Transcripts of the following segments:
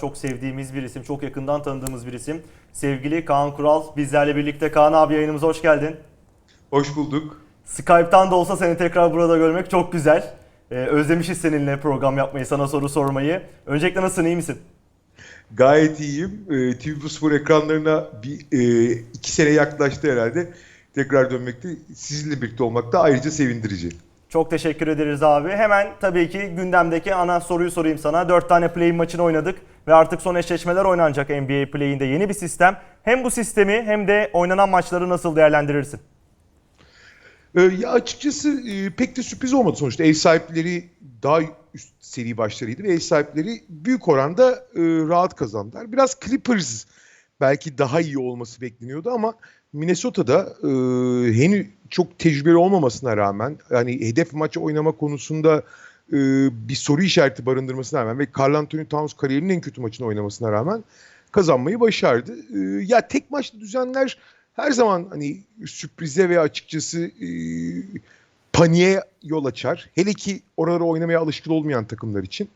çok sevdiğimiz bir isim, çok yakından tanıdığımız bir isim. Sevgili Kaan Kural bizlerle birlikte. Kaan abi yayınımıza hoş geldin. Hoş bulduk. Skype'tan da olsa seni tekrar burada görmek çok güzel. Ee, özlemişiz seninle program yapmayı, sana soru sormayı. Öncelikle nasılsın, iyi misin? Gayet iyiyim. E, TV Spor ekranlarına bir e, iki sene yaklaştı herhalde. Tekrar dönmekte, sizinle birlikte olmak da ayrıca sevindirici. Çok teşekkür ederiz abi. Hemen tabii ki gündemdeki ana soruyu sorayım sana. 4 tane play maçını oynadık ve artık son eşleşmeler oynanacak NBA Play'inde yeni bir sistem. Hem bu sistemi hem de oynanan maçları nasıl değerlendirirsin? E, ya açıkçası e, pek de sürpriz olmadı sonuçta. Ev sahipleri daha üst seri başlarıydı ve ev sahipleri büyük oranda e, rahat kazandılar. Biraz Clippers belki daha iyi olması bekleniyordu ama Minnesota'da e, henüz çok tecrübeli olmamasına rağmen yani hedef maçı oynama konusunda e, bir soru işareti barındırmasına rağmen ve Carl Anthony Towns kariyerinin en kötü maçını oynamasına rağmen kazanmayı başardı. E, ya tek maçlı düzenler her zaman hani sürprize ve açıkçası e, paniğe yol açar. Hele ki oraları oynamaya alışkın olmayan takımlar için.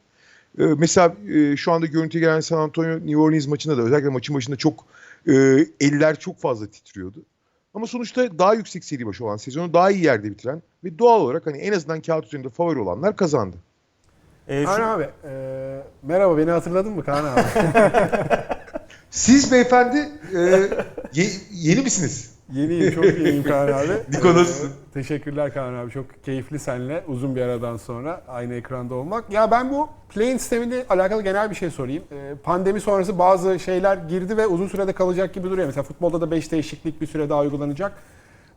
E, mesela e, şu anda görüntüye gelen San Antonio New Orleans maçında da özellikle maçın başında çok e, eller çok fazla titriyordu. Ama sonuçta daha yüksek seri başı olan, sezonu daha iyi yerde bitiren ve doğal olarak hani en azından kağıt üzerinde favori olanlar kazandı. Ee, şu- Kaan abi, e, merhaba beni hatırladın mı Kaan abi? Siz beyefendi e, ye- yeni misiniz? Yeniyim, çok yeniyim Kaan abi. Niko, nasılsın? E, teşekkürler Kaan abi, çok keyifli seninle uzun bir aradan sonra aynı ekranda olmak. Ya ben bu play-in sistemiyle alakalı genel bir şey sorayım. E, pandemi sonrası bazı şeyler girdi ve uzun sürede kalacak gibi duruyor. Mesela futbolda da 5 değişiklik bir süre daha uygulanacak.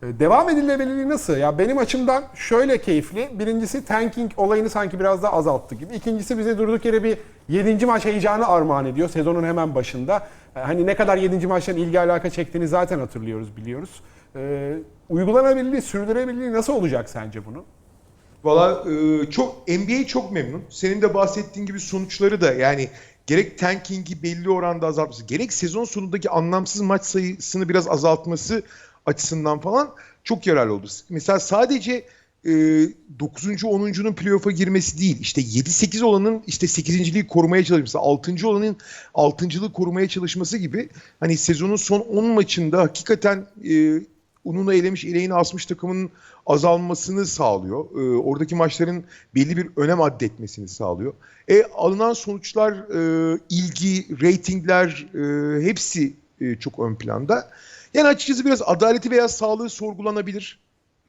E, Devam edilebilirliği nasıl? Ya benim açımdan şöyle keyifli. Birincisi tanking olayını sanki biraz daha azalttı gibi. İkincisi bize durduk yere bir 7. maç heyecanı armağan ediyor sezonun hemen başında. E, Hani ne kadar 7. maçtan ilgi alaka çektiğini zaten hatırlıyoruz, biliyoruz. E, uygulanabilirliği, sürdürebilirliği nasıl olacak sence bunu? Valla e, çok NBA çok memnun. Senin de bahsettiğin gibi sonuçları da yani gerek tanking'i belli oranda azaltması, gerek sezon sonundaki anlamsız maç sayısını biraz azaltması açısından falan çok yararlı oldu. Mesela sadece e, 9. 10'uncunun playoff'a girmesi değil. işte 7-8 olanın işte 8.liği korumaya çalışması, 6. olanın 6.lığı korumaya çalışması gibi hani sezonun son 10 maçında hakikaten e, ununu elemiş, eleğini asmış takımın azalmasını sağlıyor. E, oradaki maçların belli bir önem addetmesini sağlıyor. E, alınan sonuçlar, e, ilgi, reytingler e, hepsi e, çok ön planda. Yani açıkçası biraz adaleti veya sağlığı sorgulanabilir.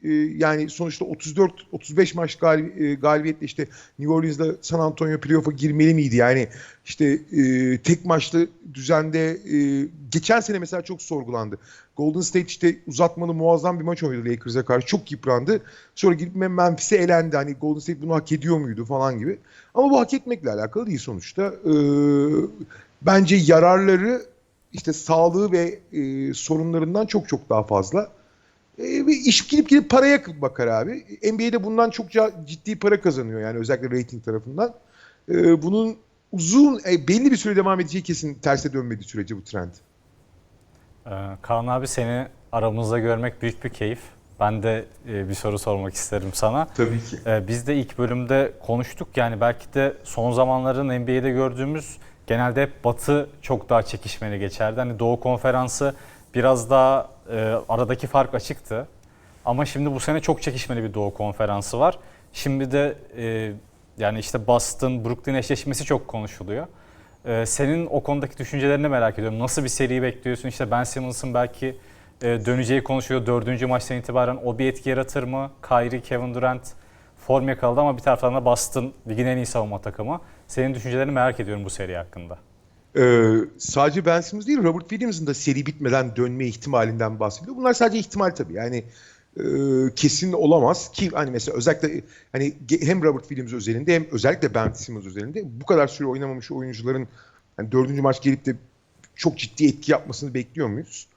E, yani sonuçta 34-35 maç gal- e, galibiyetle işte New Orleans'da San Antonio playoff'a girmeli miydi? Yani işte e, tek maçlı düzende e, geçen sene mesela çok sorgulandı. Golden State işte uzatmalı muazzam bir maç oynadı Lakers'a karşı. Çok yıprandı. Sonra gidip Memphis'e elendi. Hani Golden State bunu hak ediyor muydu falan gibi. Ama bu hak etmekle alakalı değil sonuçta. Ee, bence yararları işte sağlığı ve e, sorunlarından çok çok daha fazla. E, ve iş gidip gidip paraya bakar abi. NBA'de bundan çokça ciddi para kazanıyor yani özellikle rating tarafından. E, bunun uzun e, belli bir süre devam edeceği kesin terse dönmediği sürece bu trend. Ee, Kaan abi seni aramızda görmek büyük bir keyif. Ben de e, bir soru sormak isterim sana. Tabii ki. Ee, Biz de ilk bölümde konuştuk yani belki de son zamanların NBA'de gördüğümüz genelde Batı çok daha çekişmeli geçerdi. Hani Doğu Konferansı biraz daha e, aradaki fark açıktı. Ama şimdi bu sene çok çekişmeli bir Doğu Konferansı var. Şimdi de e, yani işte Boston, Brooklyn eşleşmesi çok konuşuluyor. Ee, senin o konudaki düşüncelerini merak ediyorum. Nasıl bir seri bekliyorsun? İşte Ben Simmons'ın belki e, döneceği konuşuyor. Dördüncü maçtan itibaren o bir etki yaratır mı? Kyrie, Kevin Durant form yakaladı ama bir taraftan da Boston ligin en iyi savunma takımı. Senin düşüncelerini merak ediyorum bu seri hakkında. Ee, sadece Ben Simmons değil Robert Williams'ın da seri bitmeden dönme ihtimalinden bahsediyor. Bunlar sadece ihtimal tabii. Yani e, kesin olamaz ki hani mesela özellikle hani hem Robert Williams özelinde hem özellikle Ben Simmons özelinde bu kadar süre oynamamış oyuncuların hani dördüncü maç gelip de çok ciddi etki yapmasını bekliyor muyuz?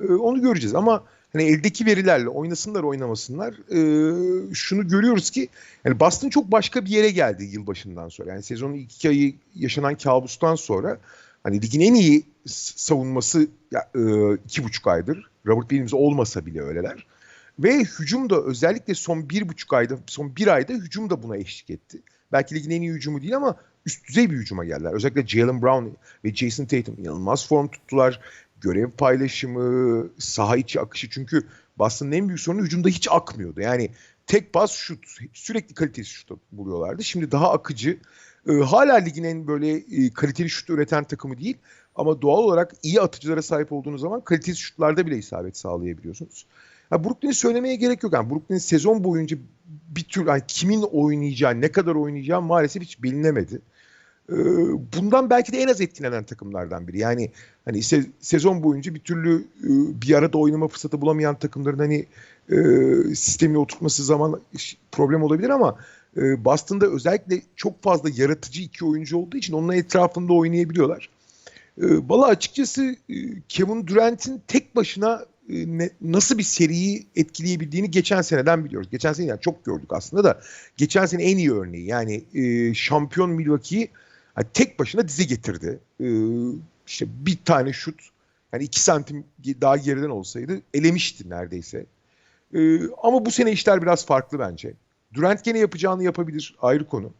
Ee, onu göreceğiz ama hani eldeki verilerle oynasınlar oynamasınlar e, şunu görüyoruz ki yani Boston çok başka bir yere geldi yılbaşından sonra. Yani sezonun ilk ayı yaşanan kabustan sonra hani ligin en iyi savunması ya, e, iki buçuk aydır. Robert Williams olmasa bile öyleler. Ve hücum da özellikle son bir buçuk ayda, son bir ayda hücum da buna eşlik etti. Belki ligin en iyi hücumu değil ama üst düzey bir hücuma geldiler. Özellikle Jalen Brown ve Jason Tatum inanılmaz form tuttular. Görev paylaşımı, saha içi akışı çünkü Boston'ın en büyük sorunu hücumda hiç akmıyordu. Yani tek pas şut, sürekli kaliteli şut buluyorlardı. Şimdi daha akıcı. Ee, hala ligin en böyle e, kaliteli şut üreten takımı değil. Ama doğal olarak iyi atıcılara sahip olduğunuz zaman kaliteli şutlarda bile isabet sağlayabiliyorsunuz. Ya Brooklyn'i söylemeye gerek yok. Yani Brooklyn sezon boyunca bir tür yani kimin oynayacağı, ne kadar oynayacağı maalesef hiç bilinemedi. Ee, bundan belki de en az etkilenen takımlardan biri. Yani hani se- sezon boyunca bir türlü e, bir arada oynama fırsatı bulamayan takımların hani e, sistemine oturtması zaman problem olabilir ama e, Boston'da özellikle çok fazla yaratıcı iki oyuncu olduğu için onun etrafında oynayabiliyorlar. E, Valla açıkçası e, Kevin Durant'in tek başına e, ne- nasıl bir seriyi etkileyebildiğini geçen seneden biliyoruz. Geçen sene yani çok gördük aslında da geçen sene en iyi örneği yani e, şampiyon Milwaukee'yi hani tek başına dize getirdi. E, işte bir tane şut yani iki santim daha geriden olsaydı elemişti neredeyse. E, ama bu sene işler biraz farklı bence. Durant gene yapacağını yapabilir ayrı konu.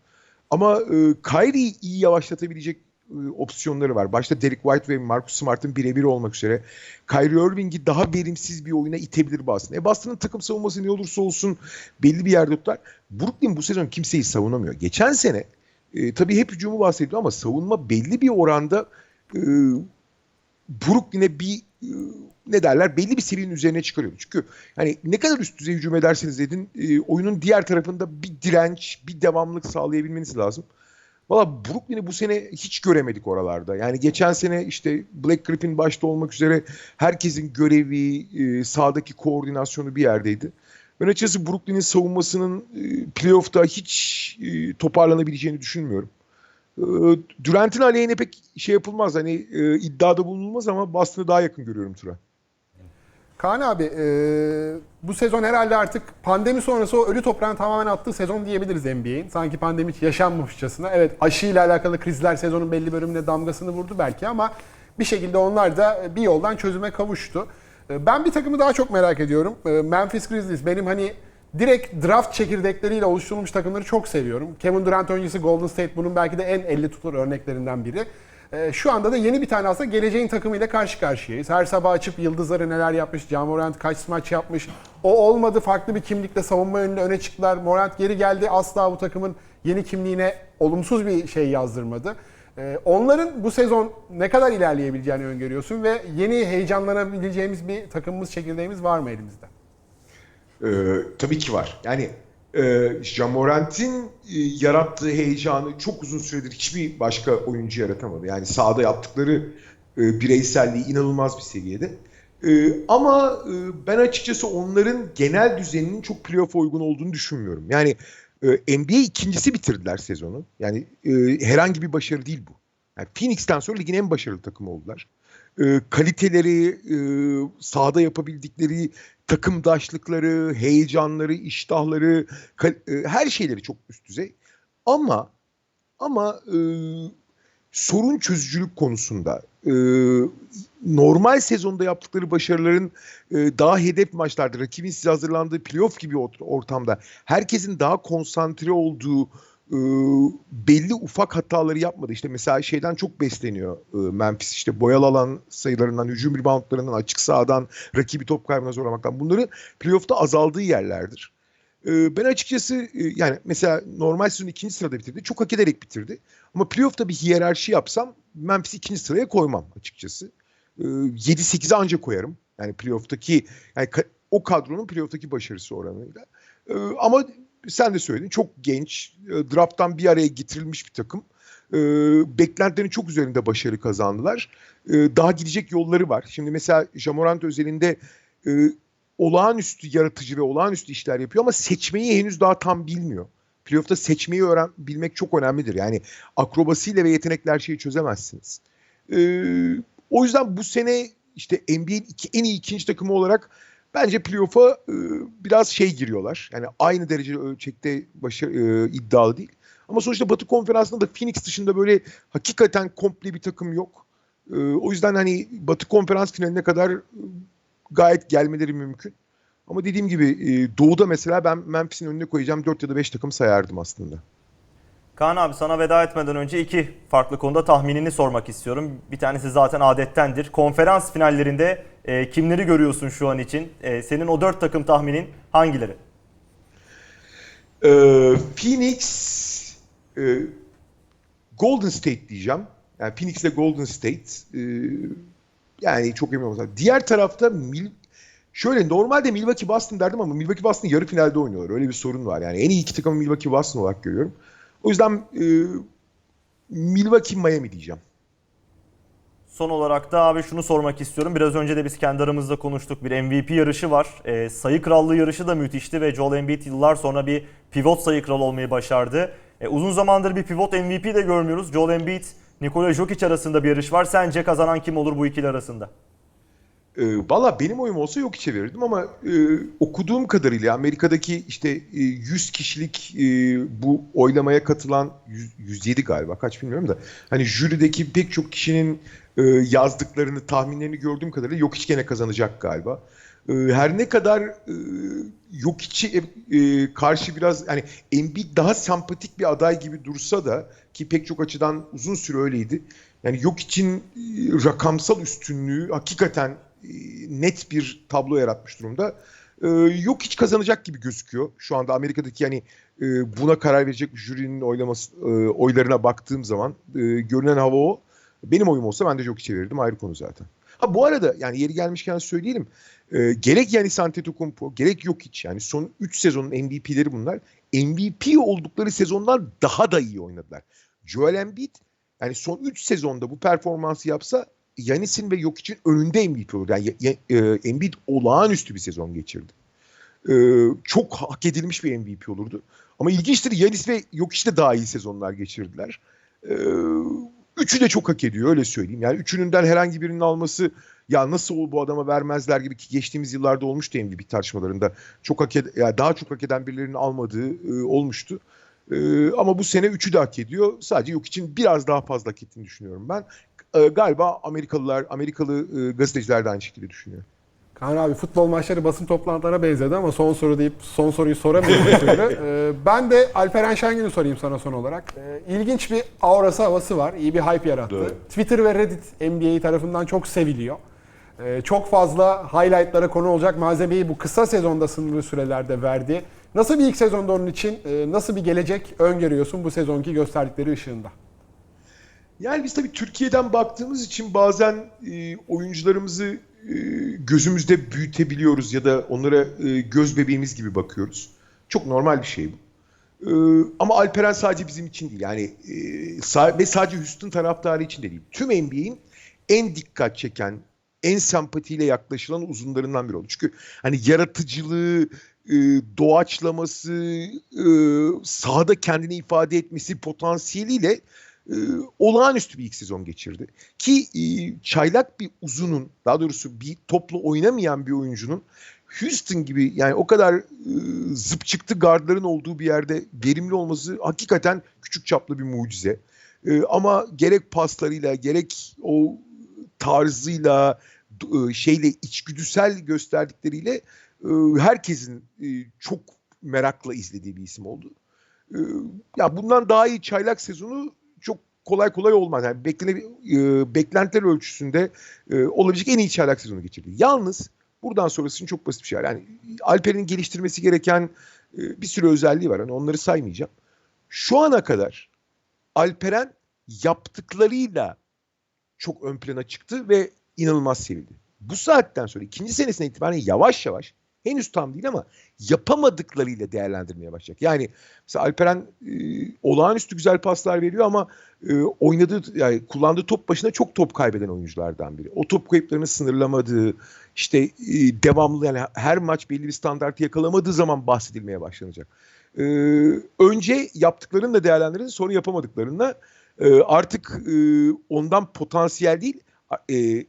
Ama e, Kyrie'yi iyi yavaşlatabilecek e, opsiyonları var. Başta Derek White ve Marcus Smart'ın birebir olmak üzere. Kyrie Irving'i daha verimsiz bir oyuna itebilir Boston. E Boston'ın takım savunması ne olursa olsun belli bir yerde tutar. Brooklyn bu sezon kimseyi savunamıyor. Geçen sene e, tabii hep hücumu bahsediyor ama savunma belli bir oranda e, Brooklyn'e bir e, ne derler belli bir seviyenin üzerine çıkarıyordu. Çünkü hani ne kadar üst düzey hücum ederseniz edin e, oyunun diğer tarafında bir direnç, bir devamlılık sağlayabilmeniz lazım. Valla Brooklyn'i bu sene hiç göremedik oralarda. Yani geçen sene işte Black Griffin başta olmak üzere herkesin görevi, e, sahadaki koordinasyonu bir yerdeydi. Ben açıkçası Brooklyn'in savunmasının e, playoff'ta hiç e, toparlanabileceğini düşünmüyorum. E, Durant'in aleyhine pek şey yapılmaz. Hani iddiada bulunulmaz ama Boston'ı daha yakın görüyorum Tura. Kaan abi bu sezon herhalde artık pandemi sonrası o ölü toprağın tamamen attığı sezon diyebiliriz NBA'in. Sanki pandemi hiç yaşanmamışçasına. Evet aşıyla alakalı krizler sezonun belli bölümüne damgasını vurdu belki ama bir şekilde onlar da bir yoldan çözüme kavuştu. E, Ben bir takımı daha çok merak ediyorum. E, Memphis Grizzlies benim hani direkt draft çekirdekleriyle oluşturulmuş takımları çok seviyorum. Kevin Durant öncesi Golden State bunun belki de en elle tutulur örneklerinden biri. Ee, Şu anda da yeni bir tane aslında geleceğin takımıyla karşı karşıyayız. Her sabah açıp yıldızları neler yapmış, Ja Morant kaç maç yapmış. O olmadı farklı bir kimlikle savunma yönünde öne çıktılar. Morant geri geldi asla bu takımın yeni kimliğine olumsuz bir şey yazdırmadı. Ee, Onların bu sezon ne kadar ilerleyebileceğini öngörüyorsun ve yeni heyecanlanabileceğimiz bir takımımız, çekirdeğimiz var mı elimizde? Ee, tabii ki var. Yani e, Jamorant'in e, yarattığı heyecanı çok uzun süredir hiçbir başka oyuncu yaratamadı. Yani sahada yaptıkları e, bireyselliği inanılmaz bir seviyede. E, ama e, ben açıkçası onların genel düzeninin çok playoff uygun olduğunu düşünmüyorum. Yani e, NBA ikincisi bitirdiler sezonu. Yani e, herhangi bir başarı değil bu. Yani Phoenix'ten sonra ligin en başarılı takımı oldular. E, kaliteleri, e, sahada yapabildikleri takımdaşlıkları, heyecanları, iştahları, kal- e, her şeyleri çok üst düzey. Ama ama e, sorun çözücülük konusunda e, normal sezonda yaptıkları başarıların e, daha hedef maçlarda, rakibin size hazırlandığı playoff gibi ort- ortamda herkesin daha konsantre olduğu e, belli ufak hataları yapmadı. İşte mesela şeyden çok besleniyor e, Memphis işte boyalı alan sayılarından, hücum reboundlarından, açık sahadan, rakibi top kaybına zorlamaktan. Bunların playoff'ta azaldığı yerlerdir. E, ben açıkçası e, yani mesela normal sezon ikinci sırada bitirdi. Çok hak ederek bitirdi. Ama playoff'ta bir hiyerarşi yapsam Memphis'i ikinci sıraya koymam açıkçası. E, 7-8'e anca koyarım. Yani playoff'taki yani ka- o kadronun playoff'taki başarısı oranıyla. E, ama sen de söyledin çok genç, e, draft'tan bir araya getirilmiş bir takım. E, beklentilerin çok üzerinde başarı kazandılar. E, daha gidecek yolları var. Şimdi mesela Jamorant özelinde e, olağanüstü yaratıcı ve olağanüstü işler yapıyor ama seçmeyi henüz daha tam bilmiyor. Playoff'ta seçmeyi öğren bilmek çok önemlidir. Yani akrobasiyle ve yetenekle her şeyi çözemezsiniz. E, o yüzden bu sene işte NBA'in en iyi ikinci takımı olarak bence playoff'a e, biraz şey giriyorlar. Yani aynı derece ölçekte başarı, e, iddialı değil. Ama sonuçta Batı Konferansı'nda da Phoenix dışında böyle hakikaten komple bir takım yok. E, o yüzden hani Batı Konferans finaline kadar e, gayet gelmeleri mümkün. Ama dediğim gibi e, Doğu'da mesela ben Memphis'in önüne koyacağım 4 ya da 5 takım sayardım aslında. Kaan abi sana veda etmeden önce iki farklı konuda tahminini sormak istiyorum. Bir tanesi zaten adettendir. Konferans finallerinde e, kimleri görüyorsun şu an için? E, senin o dört takım tahminin hangileri? Ee, Phoenix e, Golden State diyeceğim. Yani Phoenix ile Golden State. Ee, yani çok emin olmasam. Diğer tarafta Mil Şöyle normalde Milwaukee Boston derdim ama Milwaukee Boston yarı finalde oynuyorlar. Öyle bir sorun var. Yani en iyi iki takımı Milwaukee Boston olarak görüyorum. O yüzden e, Milwaukee Miami diyeceğim. Son olarak da abi şunu sormak istiyorum. Biraz önce de biz kendi aramızda konuştuk. Bir MVP yarışı var. E, sayı krallığı yarışı da müthişti ve Joel Embiid yıllar sonra bir pivot sayı kralı olmayı başardı. E, uzun zamandır bir pivot MVP de görmüyoruz. Joel Embiid, Nikola Jokic arasında bir yarış var. Sence kazanan kim olur bu ikili arasında? E, Valla benim oyum olsa yok içe verirdim ama e, okuduğum kadarıyla Amerika'daki işte e, 100 kişilik e, bu oylamaya katılan 100, 107 galiba kaç bilmiyorum da hani jürideki pek çok kişinin e, yazdıklarını tahminlerini gördüğüm kadarıyla yok gene kazanacak galiba. E, her ne kadar e, yok içi e, karşı biraz hani Embiid daha sempatik bir aday gibi dursa da ki pek çok açıdan uzun süre öyleydi. Yani yok için rakamsal üstünlüğü hakikaten e, net bir tablo yaratmış durumda. E, yok hiç kazanacak gibi gözüküyor. Şu anda Amerika'daki yani e, buna karar verecek jürinin oylaması e, oylarına baktığım zaman e, görünen hava o. Benim oyum olsa ben de yok verirdim ayrı konu zaten. Ha bu arada yani yeri gelmişken söyleyelim. E, gerek Yanis Antetokounmpo gerek Jokic yani son 3 sezonun MVP'leri bunlar. MVP oldukları sezondan daha da iyi oynadılar. Joel Embiid yani son 3 sezonda bu performansı yapsa Yanis'in ve Jokic'in önünde MVP olur. Yani ya, e, Embiid olağanüstü bir sezon geçirdi. E, çok hak edilmiş bir MVP olurdu. Ama ilginçtir Yanis ve Jokic de daha iyi sezonlar geçirdiler. E, üçü de çok hak ediyor öyle söyleyeyim. Yani üçününden herhangi birinin alması ya nasıl bu adama vermezler gibi ki geçtiğimiz yıllarda olmuştu MVP tartışmalarında. Çok hak ed- yani daha çok hak eden birilerinin almadığı e, olmuştu. E, ama bu sene üçü de hak ediyor. Sadece yok için biraz daha fazla hak ettiğini düşünüyorum ben. E, galiba Amerikalılar, Amerikalı e, gazeteciler de aynı şekilde düşünüyor. Kaan abi futbol maçları basın toplantılarına benzedi ama son soru deyip son soruyu soramıyorum. Ee, ben de Alperen Şengün'ü sorayım sana son olarak. Ee, ilginç bir aurası havası var. İyi bir hype yarattı. Doğru. Twitter ve Reddit NBA tarafından çok seviliyor. Ee, çok fazla highlightlara konu olacak malzemeyi bu kısa sezonda sınırlı sürelerde verdi. Nasıl bir ilk sezonda onun için e, nasıl bir gelecek öngörüyorsun bu sezonki gösterdikleri ışığında? Yani biz tabii Türkiye'den baktığımız için bazen e, oyuncularımızı e, gözümüzde büyütebiliyoruz ya da onlara e, göz bebeğimiz gibi bakıyoruz. Çok normal bir şey bu. Ama Alperen sadece bizim için değil. Yani ve sadece Houston taraftarı için de değil. Tüm NBA'in en dikkat çeken, en sempatiyle yaklaşılan uzunlarından biri oldu. Çünkü hani yaratıcılığı, e, doğaçlaması, e, sahada kendini ifade etmesi potansiyeliyle e, olağanüstü bir ilk sezon geçirdi. Ki e, çaylak bir uzunun, daha doğrusu bir toplu oynamayan bir oyuncunun Houston gibi yani o kadar e, zıp çıktı gardların olduğu bir yerde verimli olması hakikaten küçük çaplı bir mucize. E, ama gerek paslarıyla gerek o tarzıyla e, şeyle içgüdüsel gösterdikleriyle herkesin e, çok merakla izlediği bir isim oldu. E, ya bundan daha iyi çaylak sezonu çok kolay kolay olmaz. Yani beklene, e, beklentiler ölçüsünde e, olabilecek en iyi çaylak sezonu geçirdi. Yalnız buradan sonrası için çok basit bir şey. Yani Alper'in geliştirmesi gereken bir sürü özelliği var. Hani onları saymayacağım. Şu ana kadar Alperen yaptıklarıyla çok ön plana çıktı ve inanılmaz sevildi. Bu saatten sonra ikinci senesine itibaren yavaş yavaş henüz tam değil ama yapamadıklarıyla değerlendirmeye başlayacak. Yani mesela Alperen e, olağanüstü güzel paslar veriyor ama e, oynadığı yani kullandığı top başına çok top kaybeden oyunculardan biri. O top kayıplarını sınırlamadığı, işte e, devamlı yani her maç belli bir standartı yakalamadığı zaman bahsedilmeye başlanacak. E, önce yaptıklarını da değerlendirin, sonra yapamadıklarını e, artık e, ondan potansiyel değil, e,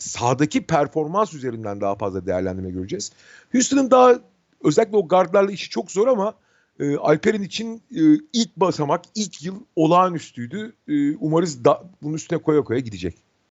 sahadaki performans üzerinden daha fazla değerlendirme göreceğiz. Houston'ın daha özellikle o gardlarla işi çok zor ama e, Alper'in için e, ilk basamak, ilk yıl olağanüstüydü. E, umarız da, bunun üstüne koya koya gidecek.